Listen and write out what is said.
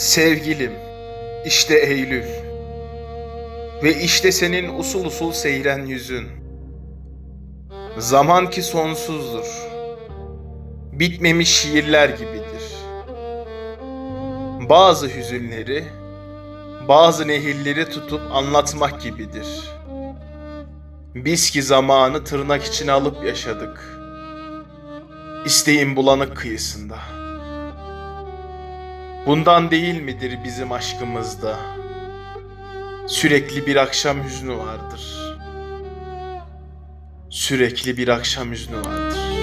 Sevgilim, işte Eylül. Ve işte senin usul usul seyren yüzün. Zaman ki sonsuzdur. Bitmemiş şiirler gibidir. Bazı hüzünleri, bazı nehirleri tutup anlatmak gibidir. Biz ki zamanı tırnak içine alıp yaşadık. İsteğin bulanık kıyısında. Bundan değil midir bizim aşkımızda? Sürekli bir akşam hüznü vardır. Sürekli bir akşam hüznü vardır.